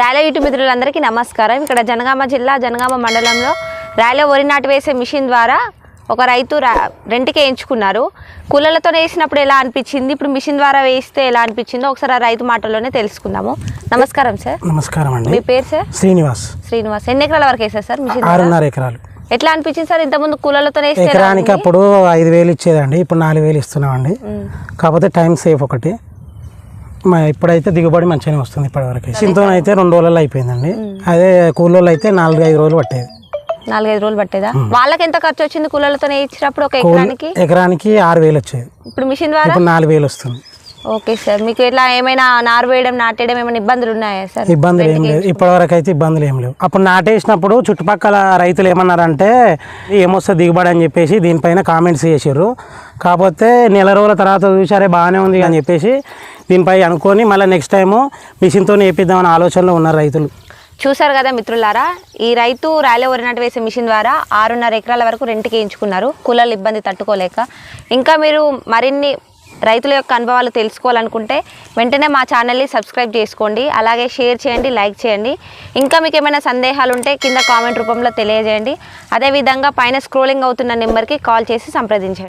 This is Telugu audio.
ర్యాలీ యూట్యూబ్ మిత్రులందరికీ నమస్కారం. ఇక్కడ జనగామ జిల్లా జనగామ మండలంలో ర్యాలీ వరి నాటు వేసే మిషన్ ద్వారా ఒక రైతు రా రెంట్కి వేయించుకున్నారు కూలలతో వేసినప్పుడు ఎలా అనిపించింది? ఇప్పుడు మిషన్ ద్వారా వేస్తే ఎలా అనిపించిందో ఒకసారి ఆ రైతు మాటల్లోనే తెలుసుకుందాము. నమస్కారం సార్. నమస్కారం మీ అండి పేరు సార్? శ్రీనివాస్. శ్రీనివాస్. ఎన్ని ఎకరాల వరకు వేసారు సార్ మిషన్? ఆరున్నర ఎకరాలు. ఎట్లా అనిపించింది సార్? ఇంతకుముందు కూలలతో వేస్తే ఎకరానికి? అప్పుడు ఐదు వేలు ఇచ్చేదండి. ఇప్పుడు నాలుగు వేలు ఇస్తున్నామండి. కాకపోతే టైం సేఫ్ ఒకటి. మా ఇప్పుడైతే దిగుబడి మంచిగానే వస్తుంది ఇప్పటివరకు. సింతో అయితే రెండు రోజులలో అయిపోయిందండి. అదే కూలోళ్ళు అయితే నాలుగు ఐదు రోజులు పట్టేది. నాలుగైదు రోజులు పట్టేదా? వాళ్ళకి ఎంత ఖర్చు వచ్చింది కూలలతో వేయించినప్పుడు ఒక ఎకరానికి? ఎకరానికి ఆరు వేలు వచ్చేది. ఇప్పుడు మిషన్ ద్వారా? ఇప్పుడు నాలుగు వేలు వస్తుంది. ఓకే సార్ మీకు ఇట్లా ఏమైనా నారు వేయడం నాటేయడం ఏమైనా ఇబ్బందులు ఉన్నాయా సార్? ఇబ్బందులు ఏం లేవు. ఇప్పటివరకు అయితే ఇబ్బందులు ఏం లేవు. అప్పుడు నాటేసినప్పుడు చుట్టుపక్కల రైతులు ఏమన్నారంటే ఏమొస్తుంది దిగుబడి అని చెప్పేసి దీనిపైన కామెంట్స్ చేసారు కాకపోతే నెల రోజుల తర్వాత చూసారే బాగానే ఉంది అని చెప్పేసి దీనిపై అనుకొని మళ్ళీ నెక్స్ట్ టైము మిషన్తో వేపిద్దామని ఆలోచనలో ఉన్నారు రైతులు. చూసారు కదా మిత్రులారా ఈ రైతు రాయల వరినాటు వేసే మిషన్ ద్వారా ఆరున్నర ఎకరాల వరకు రెంట్కి వేయించుకున్నారు కులలు ఇబ్బంది తట్టుకోలేక. ఇంకా మీరు మరిన్ని రైతుల యొక్క అనుభవాలు తెలుసుకోవాలనుకుంటే వెంటనే మా ఛానల్ని సబ్స్క్రైబ్ చేసుకోండి అలాగే షేర్ చేయండి లైక్ చేయండి. ఇంకా మీకు ఏమైనా సందేహాలు ఉంటే కింద కామెంట్ రూపంలో తెలియజేయండి. అదేవిధంగా పైన స్క్రోలింగ్ అవుతున్న నెంబర్కి కాల్ చేసి సంప్రదించండి.